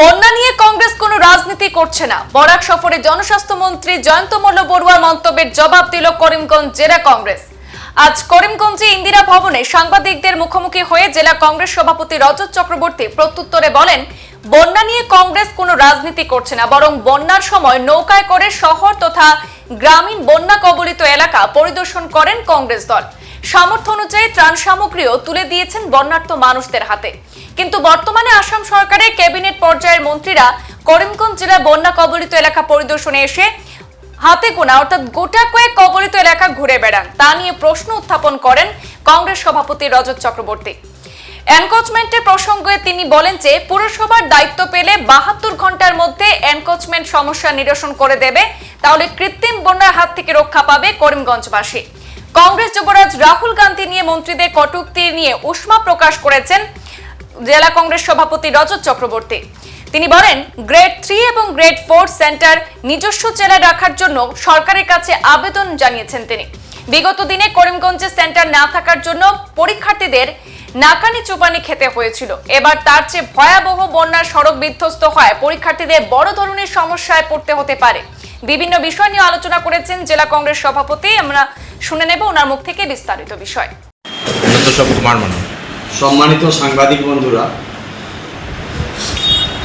বন্যা নিয়ে কংগ্রেস কোনো রাজনীতি করছে না। বরাক সফরে জনস্বাস্থ্য মন্ত্রী জয়ন্ত মল্ল বড়ুয়ার মন্তব্যের জবাব দিল করিমগঞ্জ জেলা কংগ্রেস। আজ করিমগঞ্জে ইন্দিরা ভবনে সাংবাদিকদের মুখোমুখি হয়ে জেলা কংগ্রেস সভাপতি রজত চক্রবর্তী প্রত্যুত্তরে বলেন, বন্যা নিয়ে কংগ্রেস কোনো রাজনীতি করছে না, বরং বন্যার সময় নৌকায় করে শহর তথা গ্রামীণ বন্যা কবলিত এলাকা পরিদর্শন করেন কংগ্রেস দল। সামর্থ্য অনুযায়ী ত্রাণ সামগ্রীও তুলে দিয়েছেন বন্যার্থ মানুষদের হাতে। কিন্তু বর্তমানে আসাম সরকারের ক্যাবিনেট পর্যায়ের মন্ত্রীরা করিমগঞ্জ জেলার বন্যা কবলিত এলাকা পরিদর্শনে এসে হাতে গোনা, অর্থাৎ গোটা কয়েক কবলিত এলাকা ঘুরে বেড়ান। তা নিয়ে প্রশ্ন উত্থাপন করেন কংগ্রেস সভাপতি রজত চক্রবর্তী। এনকোচমেন্টের প্রসঙ্গে তিনি বলেন যে, পুরসভার দায়িত্ব পেলে বাহাত্তর ঘণ্টার মধ্যে এনকোচমেন্ট সমস্যা নিরসন করে দেবে। তাহলে কৃত্রিম বন্যার হাত থেকে রক্ষা পাবে করিমগঞ্জবাসী। কংগ্রেস যুবরাজ রাহুল গান্ধী নিয়ে মন্ত্রীদের কটূক্তি নিয়ে উষ্মা প্রকাশ করেছেন জেলা কংগ্রেস সভাপতি রজত চক্রবর্তী। তিনি বলেন, গ্রেড থ্রি এবং গ্রেড ফোর সেন্টার নিজস্ব জেলায় রাখার জন্য সরকারের কাছে আবেদন জানিয়েছেন তিনি। বিগত দিনে করিমগঞ্জে সেন্টার না থাকার জন্য পরীক্ষার্থীদের নাকানি চুপানি খেতে হয়েছিল। এবার তার চেয়ে ভয়াবহ বন্যার সড়ক বিধ্বস্ত হয় পরীক্ষার্থীদের বড় ধরনের সমস্যায় পড়তে হতে পারে। বিভিন্ন বিষয় নিয়ে আলোচনা করেছেন জেলা কংগ্রেস সভাপতি। আমরা শুনে নেব ওনার মুখ থেকে বিস্তারিত বিষয়। সম্মানিত সাংবাদিক বন্ধুরা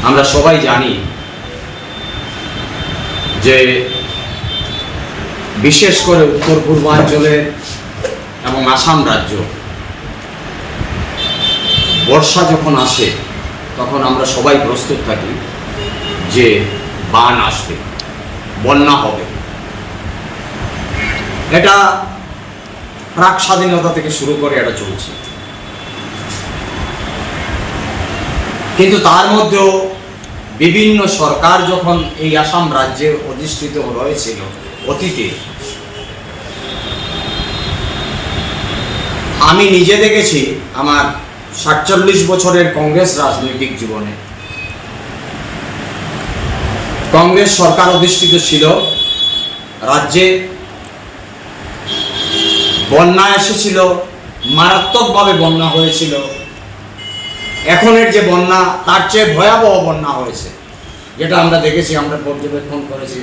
আমরা সবাই জানি যে বিশেষ করে উত্তর পূর্বাঞ্চলের এবং আসাম রাজ্য বর্ষা যখন আসে তখন আমরা সবাই প্রস্তুত থাকি যে বান আসবে। বন্যা হবে। এটা প্রাক স্বাধীনতা থেকে শুরু করে এটা চলছে। কিন্তু তার মধ্যেও বিভিন্ন সরকার যখন এই আসাম রাজ্যে অধিষ্ঠিত রয়েছিল, অতীতে, আমি নিজে দেখেছি আমার সাতচল্লিশ বছরের কংগ্রেস রাজনৈতিক জীবনে। কংগ্রেস সরকার অধিষ্ঠিত ছিল। রাজ্যে বন্যা এসেছিল, মারাত্মকভাবে বন্যা হয়েছিল। এখনের যে বন্যা, তার চেয়ে ভয়াবহ বন্যা হয়েছে, যেটা আমরা দেখেছি, আমরা পর্যবেক্ষণ করেছি।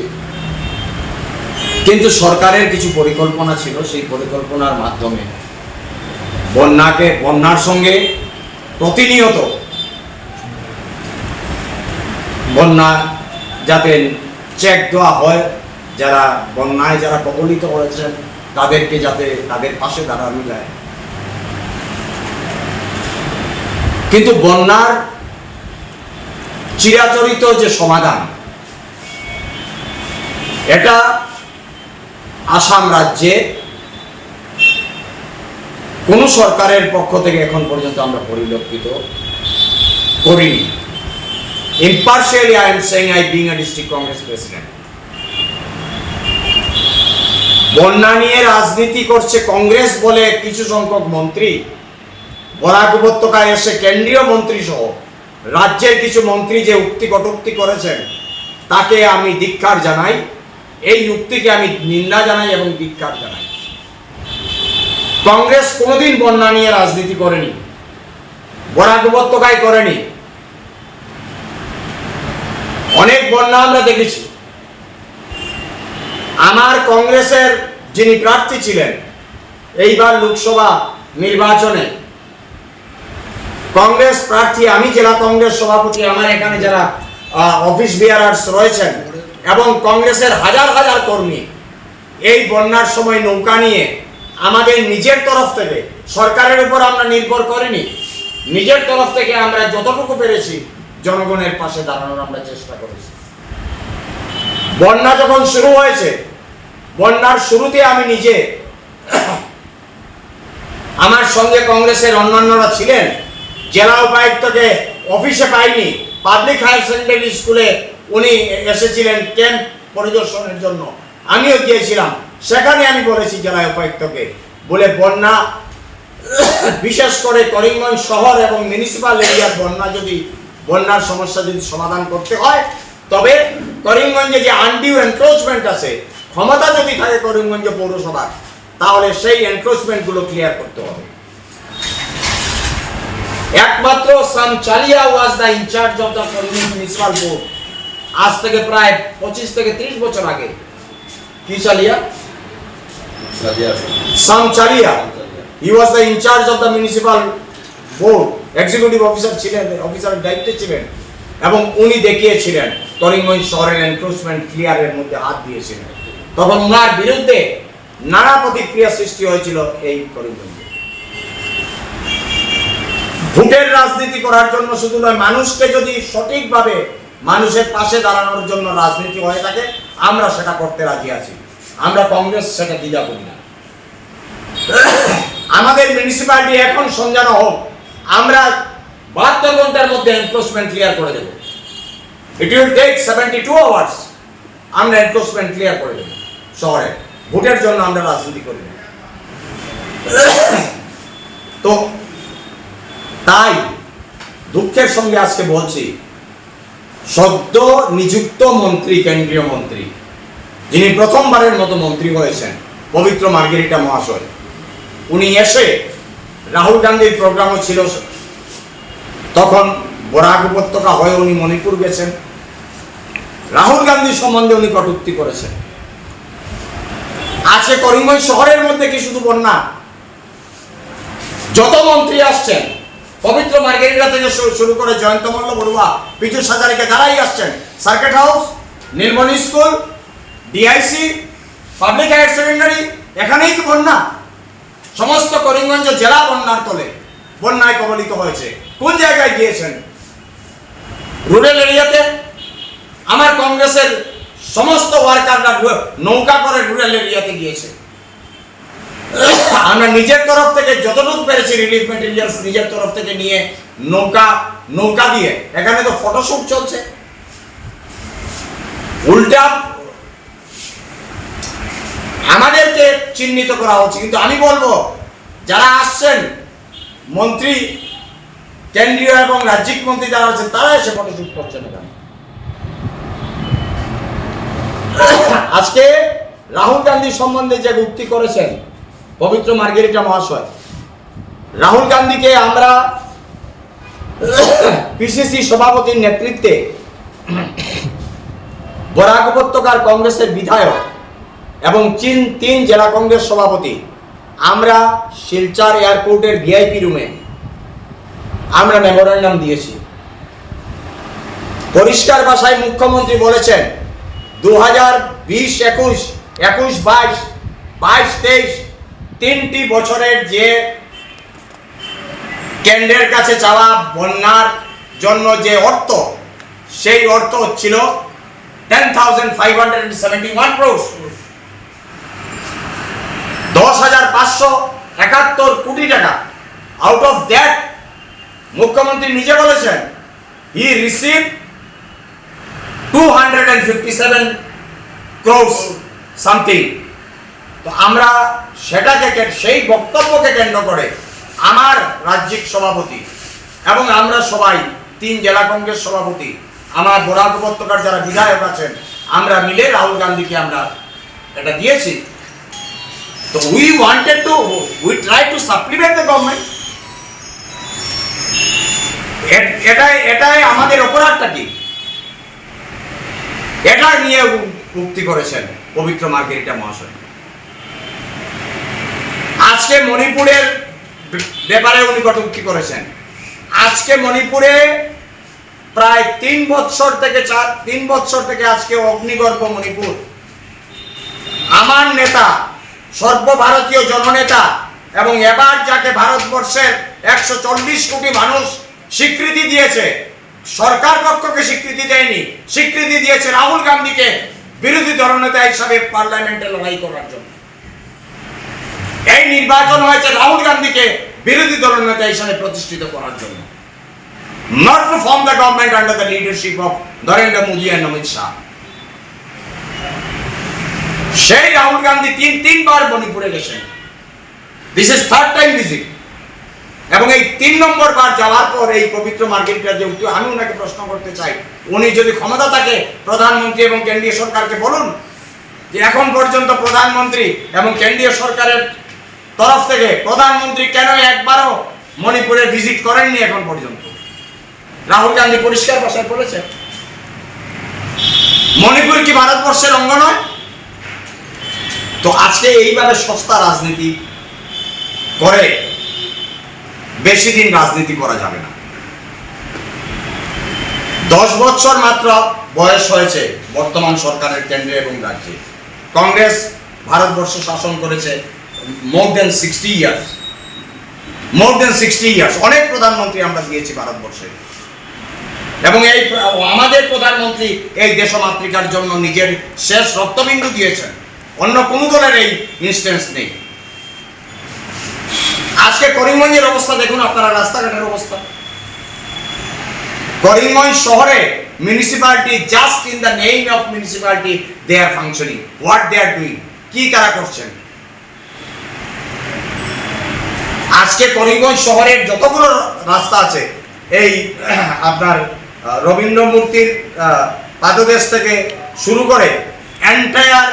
কিন্তু সরকারের কিছু পরিকল্পনা ছিল, সেই পরিকল্পনার মাধ্যমে বন্যাকে, বন্যার সঙ্গে প্রতিনিয়ত বন্যা যাতে চেক দেওয়া হয়, যারা বন্যায় যারা কবলিত হয়েছেন, তাদেরকে যাতে তাদের পাশে দাঁড়ানো যায়। কিন্তু বন্যার চিরাচরিত যে সমাধান, এটা আসাম রাজ্যে কোন সরকারের পক্ষ থেকে এখন পর্যন্ত আমরা পরিলক্ষিত করিনি। Impartially, i am saying i being a district congress president. বন্যা নিয়ে রাজনীতি করছে কংগ্রেস বলে কিছু সংখ্যক মন্ত্রী। বরাক উপত্যকায় এসে কেন্দ্রীয় মন্ত্রী সহ রাজ্যের কিছু মন্ত্রী যে উক্তি কটুক্তি করেছেন, তাকে আমি ধিক্ষার জানাই। এই উক্তিকে আমি নিন্দা জানাই এবং ধিক্ষার জানাই। কংগ্রেস কোনোদিন বন্যা নিয়ে রাজনীতি করেনি। বরাক উপত্যকায় করেনি। অনেক বন্যা আমরা দেখেছি। আমার কংগ্রেসের যিনি প্রার্থী ছিলেন, এইবার লোকসভা নির্বাচনে কংগ্রেস প্রার্থী, আমি জেলা কংগ্রেস সভাপতি, আমার এখানে যারা অফিস বিয়ারার্স রয়েছেন, এবং কংগ্রেসের হাজার হাজার কর্মী, এই বন্যার সময় নৌকা নিয়ে আমাদের নিজের তরফ থেকে, সরকারের উপর আমরা নির্ভর করিনি, নিজের তরফ থেকে আমরা যতটুকু পেরেছি জনগণের পাশে দাঁড়ানোর আমরা চেষ্টা করেছি। বন্যা যখন শুরু হয়েছে, বন্যার শুরুতে আমি নিজে আমার সঙ্গে কংগ্রেসের অন্যান্যরা ছিলেন, জেলা উপায়ুক্তকে অফিসে পাইনি, পাবলিক হায়ার সেকেন্ডারি স্কুলে উনি এসেছিলেন ক্যাম্প পরিদর্শনের জন্য। আমিও গিয়েছিলাম, সেখানে আমি বলেছি জেলা উপায়ুক্তকে, বলে বন্যা, বিশেষ করে করিমগঞ্জ শহর এবং মিউনিসিপাল এরিয়ার বন্যা যদি বন্যার সমস্যা যদি সমাধান করতে হয় তবে করিমগঞ্জে যে আনডিউ এনক্রোচমেন্ট আছে ক্ষমতা যদি থাকে করিমগঞ্জ পৌরসভার তাহলে সেই এনক্রোচমেন্টগুলো ক্লিয়ার করতে হবে। একমাত্র Samchalia was the in-charge of the Karimganj municipal board আজ থেকে প্রায় পঁচিশ থেকে ত্রিশ বছর আগে। কি চালিয়া? Samchalia he was the in-charge of the municipal board executive officer ছিলেন অফিসারের দায়িত্বে ছিলেন, এবং উনি দেখিয়েছিলেন করিমগঞ্জ শহরের এনক্রোচমেন্ট ক্লিয়ারের মধ্যে হাত দিয়েছিলেন। তখন ওনার বিরুদ্ধে নানা প্রতিক্রিয়া সৃষ্টি হয়েছিল এই করিমগঞ্জে ভোটের রাজনীতি করার জন্য শুধু নয়, মানুষকে যদি সঠিকভাবে মানুষের পাশে দাঁড়ানোর জন্য রাজনীতি হয়ে থাকে, আমরা সেটা করতে রাজি আছি। আমরা কংগ্রেস সেটা দ্বিধা করি না। আমাদের মিউনিসিপ্যালিটি এখন সঞ্জানো হোক আমরা বাহাত্তর ঘণ্টার মধ্যে এনক্রোচমেন্ট ক্লিয়ার করে দেব। It will take seventy two hours আমরা এনক্রোচমেন্ট ক্লিয়ার করে দেব শহরে। ভোটের জন্য আমরা রাজনীতি করি তো তাই দুঃখের সঙ্গে আজকে বলছি, সদ্য নিযুক্ত মন্ত্রী, কেন্দ্রীয় মন্ত্রী, যিনি প্রথমবারের মতো মন্ত্রী হয়েছেন, পবিত্র মার্গেরিটা মহাশয়, উনি এসে রাহুল গান্ধীর প্রোগ্রামও ছিল। তখন বরাক উপত্যকা হয়ে উনি মণিপুর গেছেন। রাহুল গান্ধী সম্বন্ধে উনি কটূক্তি করেছেন। আছে করিমগঞ্জ শহরের মধ্যে কি শুধু বন্যা? যত মন্ত্রী আসছেন, পবিত্র মার্গেরিটা থেকে শুরু করে জয়ন্ত মল্ল বড়ুয়া পিছু সাজারিকে যারাই আসছেন, circuit house, Nilmoni school, DIC, public higher secondary, এখানেই তো বন্যা। সমস্ত করিমগঞ্জ জেলা বন্যার তলে বন্যায় কবলিত হয়েছে। কোন জায়গায় গিয়েছেন? রুরাল এরিয়াতে আমার কংগ্রেসের সমস্ত ওয়ার্কাররা নৌকা করে রুরাল এরিয়াতে গিয়েছে। আমরা নিজের তরফ থেকে যতটুকু পেরেছি রিলিফ মেটেরিয়ালস নিজের তরফ থেকে নিয়ে নৌকা নৌকা দিয়ে। এখানে তো ফটোশুট চলছে। উল্টা চিহ্নিত করা হচ্ছে। কিন্তু আমি বলব, যারা আসছেন, মন্ত্রী, কেন্দ্রীয় এবং রাজ্যিক মন্ত্রী যারা আছেন, তারা এসে ফটোশুট করছেন আজকে রাহুল গান্ধী সম্বন্ধে যে উক্তি করেছেন, পবিত্র মার্গেরিটা মহাশয়, রাহুল গান্ধীকে আমরা পিসিসি সভাপতির নেতৃত্বে বরাক উপত্যকার কংগ্রেসের বিধায়ক এবং চীন তিন জেলা কংগ্রেস সভাপতি। আমরা শিলচর এয়ারপোর্টের ভিআইপি রুমে। আমরা মেমোরেন্ডাম দিয়েছি। পরিষ্কার ভাষায় মুখ্যমন্ত্রী বলেছেন দু হাজার বিশ একুশ একুশ বাইশ বাইশ তেইশ, তিনটি বছরের যে কেন্দ্রের কাছে চাওয়া বন্যার জন্য যে অর্থ, সেই অর্থ ছিল ten thousand five hundred seventy one crores দশ হাজার পাঁচশো একাত্তর কোটি টাকা। আউট অফ দ্যাট মুখ্যমন্ত্রী নিজে বলেছেন he receive two hundred and fifty seven crores something তো আমরা সেটাকে সেই বক্তব্যকে কেন্দ্র করে আমার রাজ্যিক সভাপতি এবং আমরা সবাই, তিন জেলা কংগ্রেস সভাপতি, আমার বরাক উপত্যকার যারা বিধায়ক আছেন, আমরা মিলে রাহুল গান্ধীকে আমরা এটা দিয়েছি। তো we wanted to we try to supplement the government এটাই এটাই আমাদের অপরাধটা কি এটা নিয়ে উক্তি করেছেন পবিত্র মার্গেরিটা মহাশয় আজকে মণিপুরের ব্যাপারে উনি করেছেন আজকে মণিপুরে প্রায় তিন বৎসর থেকে চার তিন বৎসর থেকে আজকে অগ্নিগর্ভ মণিপুর আমার নেতা সর্বভারতীয় জননেতা এবং এবার যাকে ভারতবর্ষের একশো চল্লিশ কোটি মানুষ স্বীকৃতি দিয়েছে, সরকার পক্ষকে স্বীকৃতি দেয়নি, স্বীকৃতি দিয়েছে রাহুল গান্ধীকে বিরোধী দলনেতা হিসাবে পার্লামেন্টে লড়াই করার জন্য। এই নির্বাচন হয়েছে রাহুল গান্ধীকে বিরোধী দলনেতা হিসাবে প্রতিষ্ঠিত করার জন্য। Not from the government under the leadership of Narendra Modi and Amit Shah সেই রাহুল গান্ধী তিন তিনবার মণিপুরে গেছেন। This is third time visit এবং এই তিন নম্বর বার যাওয়ার পর এই পবিত্র মার্কেটটা যে উঠে আমি ওনাকে প্রশ্ন করতে চাই। উনি যদি ক্ষমতা থাকে, প্রধানমন্ত্রী এবং কেন্দ্রীয় সরকারকে বলুন যে এখন পর্যন্ত প্রধানমন্ত্রী এবং কেন্দ্রীয় সরকারের তরফ থেকে প্রধানমন্ত্রী কেন একবারও মণিপুরে ভিজিট করেননি এখন পর্যন্ত? রাহুল গান্ধী পরিষ্কার ভাষায় বলেছেন, মণিপুর কি ভারতবর্ষের অঙ্গ নয়? তো আজকে এইভাবে সস্তা রাজনীতি করে বেশি দিন রাজনীতি করা যাবে না। দশ বছর মাত্র বয়স হয়েছে বর্তমান সরকারের কেন্দ্রে এবং রাজ্যে। কংগ্রেস ভারতবর্ষ শাসন করেছে more than sixty years more than sixty years অনেক প্রধানমন্ত্রী আমরা দিয়েছি ভারতবর্ষে। এবং এই আমাদের প্রধানমন্ত্রী এই দেশমাতৃকার জন্য নিজের শেষ রক্তবিন্দু দিয়েছেন। অন্য কোনো দলের এই ইনস্টেন্স নেই। আজকে করিমগঞ্জের অবস্থা দেখুন, আপনারা রাস্তাঘাটের অবস্থা। করিমগঞ্জ শহরে municipality just in the name of municipality they are functioning what they are doing কি তারা করছেন? আজকে করিমগঞ্জ শহরের যতগুলো রাস্তা আছে, এই, আপনার রবীন্দ্র মূর্তির পাদদেশ থেকে শুরু করে এন্টায়ার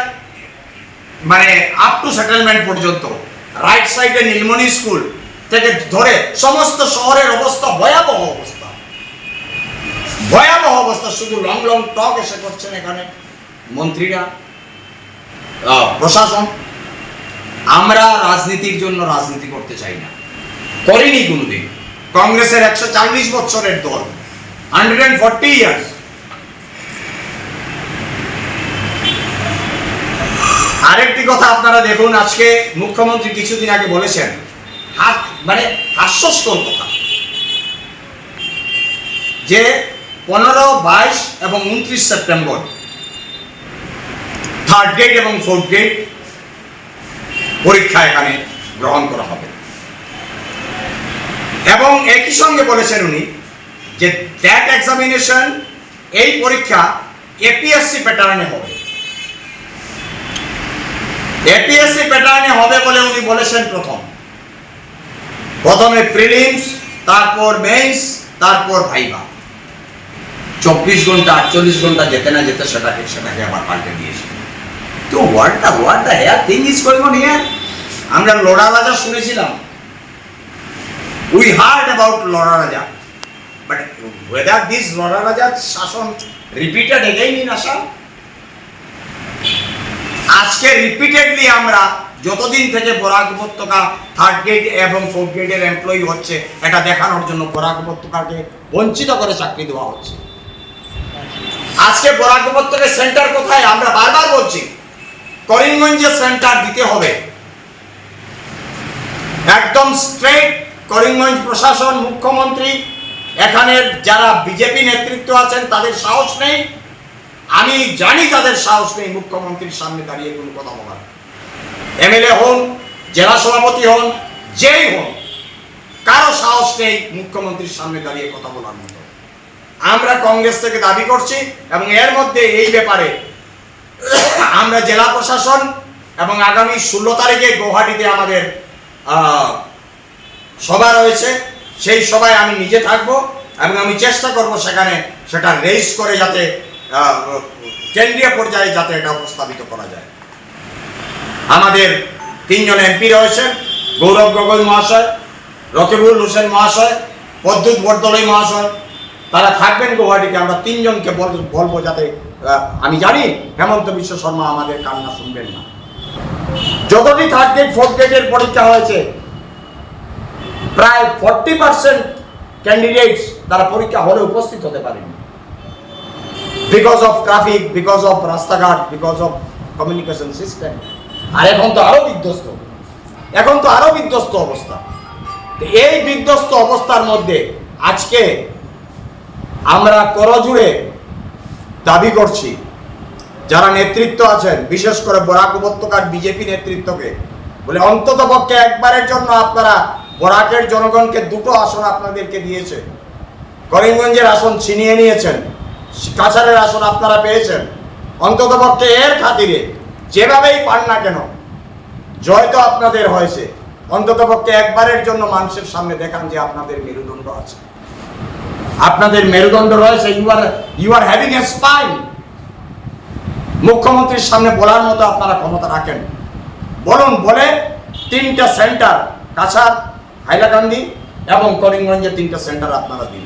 মানে আপ টু সেটেলমেন্ট পর্যন্ত। রাইট সাইডে নীলমণি স্কুল থেকে ধরে সমস্ত শহরের অবস্থা ভয়াবহ অবস্থা। ভয়াবহ অবস্থা, শুধু লং লং টক এসে করছেন এখানে মন্ত্রীরা প্রশাসন। আমরা রাজনীতির জন্য রাজনীতি করতে চাই না। করিনি কোনোদিন। কংগ্রেসের একশো চাল্লিশ বছরের দল হান্ড্রেড ফর্টি ইয়ার্স আরেকটি কথা আপনারা দেখুন, আজকে মুখ্যমন্ত্রী কিছুদিন আগে বলেছেন, হাত মানে হাস্যস্কর কথা। যে পনেরো, বাইশ এবং উনত্রিশ সেপ্টেম্বর থার্ড গ্রেড এবং ফোর্থ গ্রেড পরীক্ষা এখানে গ্রহণ করা হবে। এবং একই সঙ্গে বলেছেন উনি যে দ্যাট এক্সামিনেশন এই পরীক্ষা এপিএসসি প্যাটার্নে হবে। এপিএসসি প্যাটার্নে হবে বলে উনি বলেছেন প্রথম। প্রথমে প্রিলিমস তারপর মেইনস তারপর ভাইবা চব্বিশ ঘণ্টা, আটচল্লিশ ঘণ্টা যেতে না যেতে সেটাকে সেটাকে আবার পাল্টে দিয়েছে। তো what the hair thing is going on আমরা লড়া রাজা শুনেছিলাম। উই হার্ড অ্যাবাউট লড়া রাজা। বাট ওয়েদার দিস লড়া রাজার শাসন রিপিটেড এগেইন ইন আসাম আজকে রিপিটেডলি আমরা যতদিন থেকে বরাক উপত্যকা থার্ড গ্রেড এবং ফোর্থ গ্রেডের এমপ্লয়ি হচ্ছে, এটা দেখানোর জন্য বরাক উপত্যকাকে বঞ্চিত করে চাকরি দেওয়া হচ্ছে। আজকে বরাক উপত্যকার সেন্টার কোথায়? আমরা বারবার বলছি, করিমগঞ্জে সেন্টার দিতে হবে। একদম স্ট্রেট করিমগঞ্জ প্রশাসন, মুখ্যমন্ত্রী, এখানের যারা বিজেপি নেতৃত্ব আছেন, তাদের সাহস নেই আমি জানি তাদের সাহস নেই মুখ্যমন্ত্রীর সামনে দাঁড়িয়ে কোনো কথা বলার। এমএলএ হন, জেলা সভাপতি হন, যেই হন, কারও সাহস নেই মুখ্যমন্ত্রীর সামনে দাঁড়িয়ে কথা বলার মতো। আমরা কংগ্রেস থেকে দাবি করছি এবং এর মধ্যে এই ব্যাপারে আমরা জেলা প্রশাসন এবং আগামী ষোলো তারিখে গৌহাটিতে আমাদের সভা রয়েছে। সেই সভায় আমি নিজে থাকব এবং আমি চেষ্টা করব সেখানে সেটা রেস করে যাতে কেন্দ্রীয় পর্যায়ে যাতে এটা উপস্থাপিত করা যায়। আমাদের তিনজন এমপি রয়েছেন, গৌরব গগৈ মহাশয়, রকিবুল হোসেন মহাশয় পদ্যুৎ বরদলৈ মহাশয়, তারা থাকবেন গৌহাটিতে আমরা তিনজনকে বল- বলব যাতে আমি জানি, হেমন্ত বিশ্ব শর্মা আমাদের কান্না শুনবেন না। যতটি থার্ড গ্রেড ফোর্থ গ্রেডের পরীক্ষা হয়েছে, প্রায় ফর্টি পার্সেন্ট ক্যান্ডিডেটস তারা পরীক্ষা হলে উপস্থিত হতে পারেনি। Because of traffic because of রাস্তাঘাট বিকজ অফ কমিউনিকেশন সিস্টেম আর এখন তো আরও বিধ্বস্ত। এখন তো আরও বিধ্বস্ত অবস্থা। তো এই বিধ্বস্ত অবস্থার মধ্যে আজকে আমরা করজুড়ে দাবি করছি যারা নেতৃত্ব আছেন বিশেষ করে বরাক উপত্যকার বিজেপি নেতৃত্বকে বলে অন্তত পক্ষে একবারের জন্য আপনারা বরাকের জনগণকে দুটো আসন আপনাদেরকে দিয়েছে। করিমগঞ্জের আসন ছিনিয়ে নিয়েছেন। কাছাড়ের আসন আপনারা পেয়েছেন। অন্তত পক্ষে এর খাতিরে যেভাবেই পান না কেন, জয় তো আপনাদের হয়েছে। অন্তত পক্ষে একবারের জন্য মানুষের সামনে দেখান যে আপনাদের মেরুদণ্ড আছে। আপনাদের মেরুদণ্ড রয়েছে you are you are having a spine মুখ্যমন্ত্রীর সামনে বলার মতো আপনারা ক্ষমতা রাখেন। বলুন, বলে তিনটা সেন্টার, কাছাড়, হাইলাকান্দি এবং করিমগঞ্জে তিনটা সেন্টার আপনারা দিন।